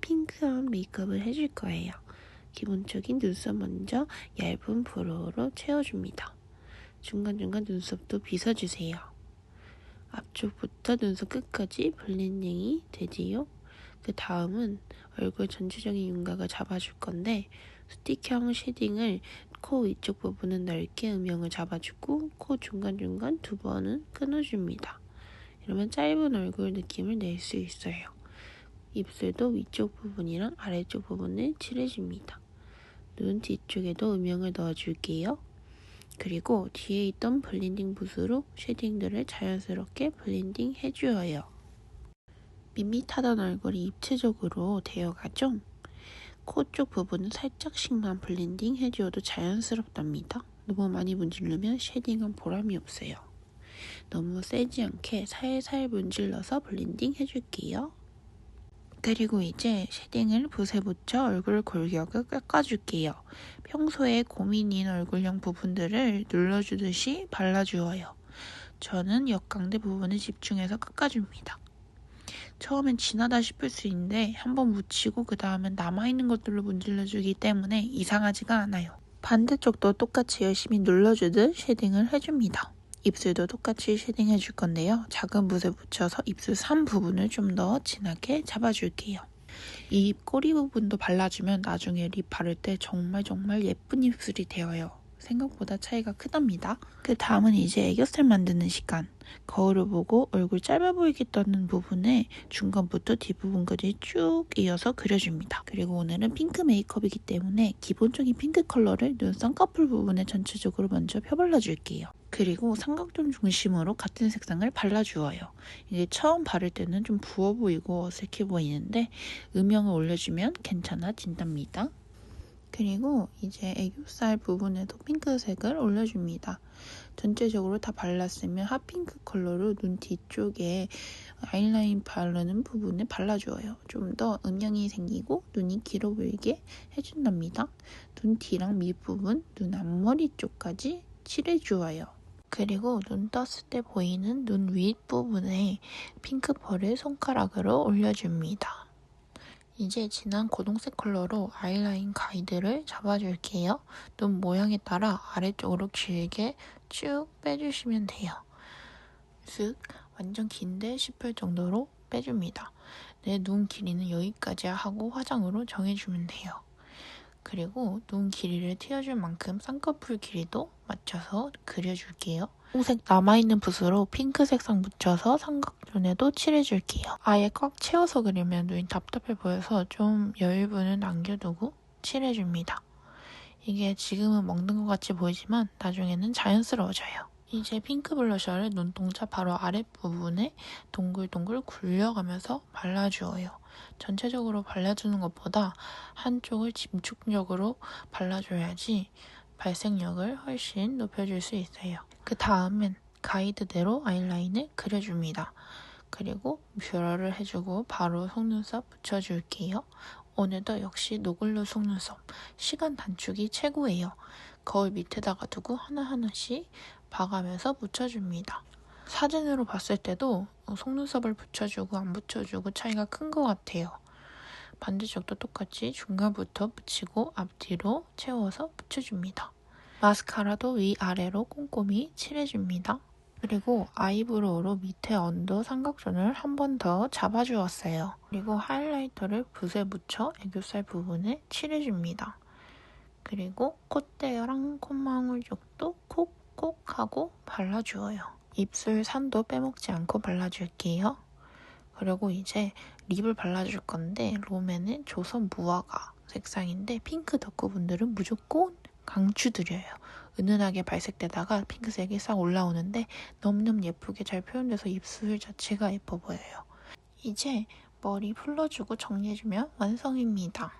핑크한 메이크업을 해줄 거예요. 기본적인 눈썹 먼저 얇은 브로우로 채워줍니다. 중간중간 눈썹도 빗어주세요. 앞쪽부터 눈썹 끝까지 블렌딩이 되지요. 그 다음은 얼굴 전체적인 윤곽을 잡아줄 건데 스틱형 쉐딩을 코 위쪽 부분은 넓게 음영을 잡아주고 코 중간중간 두 번은 끊어줍니다. 이러면 짧은 얼굴 느낌을 낼 수 있어요. 입술도 위쪽 부분이랑 아래쪽 부분을 칠해줍니다. 눈 뒤쪽에도 음영을 넣어줄게요. 그리고 뒤에 있던 블렌딩 붓으로 쉐딩들을 자연스럽게 블렌딩 해주어요. 밋밋하던 얼굴이 입체적으로 되어가죠? 코 쪽 부분은 살짝씩만 블렌딩 해주어도 자연스럽답니다. 너무 많이 문지르면 쉐딩은 보람이 없어요. 너무 세지 않게 살살 문질러서 블렌딩 해줄게요. 그리고 이제 쉐딩을 붓에 묻혀 얼굴 골격을 깎아줄게요. 평소에 고민인 얼굴형 부분들을 눌러주듯이 발라주어요. 저는 역광대 부분을 집중해서 깎아줍니다. 처음엔 진하다 싶을 수 있는데 한번 묻히고 그 다음엔 남아있는 것들로 문질러주기 때문에 이상하지가 않아요. 반대쪽도 똑같이 열심히 눌러주듯 쉐딩을 해줍니다. 입술도 똑같이 쉐딩 해줄 건데요. 작은 붓에 묻혀서 입술 산 부분을 좀 더 진하게 잡아줄게요. 이 꼬리 부분도 발라주면 나중에 립 바를 때 정말 정말 예쁜 입술이 되어요. 생각보다 차이가 크답니다. 그 다음은 이제 애교살 만드는 시간. 거울을 보고 얼굴 짧아 보이게 떠는 부분에 중간부터 뒷부분까지 쭉 이어서 그려줍니다. 그리고 오늘은 핑크 메이크업이기 때문에 기본적인 핑크 컬러를 눈 쌍꺼풀 부분에 전체적으로 먼저 펴발라줄게요. 그리고 삼각존 중심으로 같은 색상을 발라주어요. 이게 처음 바를 때는 좀 부어 보이고 어색해 보이는데 음영을 올려주면 괜찮아진답니다. 그리고 이제 애교살 부분에도 핑크색을 올려줍니다. 전체적으로 다 발랐으면 핫핑크 컬러로 눈 뒤쪽에 아이라인 바르는 부분에 발라주어요. 좀 더 음영이 생기고 눈이 길어 보이게 해준답니다. 눈 뒤랑 밑부분, 눈 앞머리 쪽까지 칠해주어요. 그리고 눈 떴을 때 보이는 눈 윗부분에 핑크펄을 손가락으로 올려줍니다. 이제 진한 고동색 컬러로 아이라인 가이드를 잡아줄게요. 눈 모양에 따라 아래쪽으로 길게 쭉 빼주시면 돼요. 쓱 완전 긴데 싶을 정도로 빼줍니다. 내 눈 길이는 여기까지 하고 화장으로 정해주면 돼요. 그리고 눈 길이를 튀어줄 만큼 쌍꺼풀 길이도 맞춰서 그려줄게요. 홍색 남아있는 붓으로 핑크 색상 묻혀서 삼각존에도 칠해줄게요. 아예 꽉 채워서 그리면 눈이 답답해 보여서 좀 여유분을 남겨두고 칠해줍니다. 이게 지금은 먹는 것 같이 보이지만 나중에는 자연스러워져요. 이제 핑크 블러셔를 눈동자 바로 아랫부분에 동글동글 굴려가면서 발라주어요. 전체적으로 발라주는 것보다 한쪽을 집중적으로 발라줘야지 발색력을 훨씬 높여줄 수 있어요. 그 다음엔 가이드대로 아이라인을 그려줍니다. 그리고 뷰러를 해주고 바로 속눈썹 붙여줄게요. 오늘도 역시 노글로 속눈썹 시간 단축이 최고예요. 거울 밑에다가 두고 하나하나씩 봐가면서 붙여줍니다. 사진으로 봤을 때도 속눈썹을 붙여주고 안 붙여주고 차이가 큰 것 같아요. 반대쪽도 똑같이 중간부터 붙이고 앞뒤로 채워서 붙여줍니다. 마스카라도 위아래로 꼼꼼히 칠해줍니다. 그리고 아이브로우로 밑에 언더 삼각존을 한 번 더 잡아주었어요. 그리고 하이라이터를 붓에 묻혀 애교살 부분에 칠해줍니다. 그리고 콧대랑 콧망울 쪽도 콕 콕 하고 발라주어요. 입술 산도 빼먹지 않고 발라줄게요. 그리고 이제 립을 발라줄 건데 롬에는 조선 무화과 색상인데 핑크 덕후분들은 무조건 강추드려요. 은은하게 발색되다가 핑크색이 싹 올라오는데 너무너무 예쁘게 잘 표현돼서 입술 자체가 예뻐 보여요. 이제 머리 풀러주고 정리해주면 완성입니다.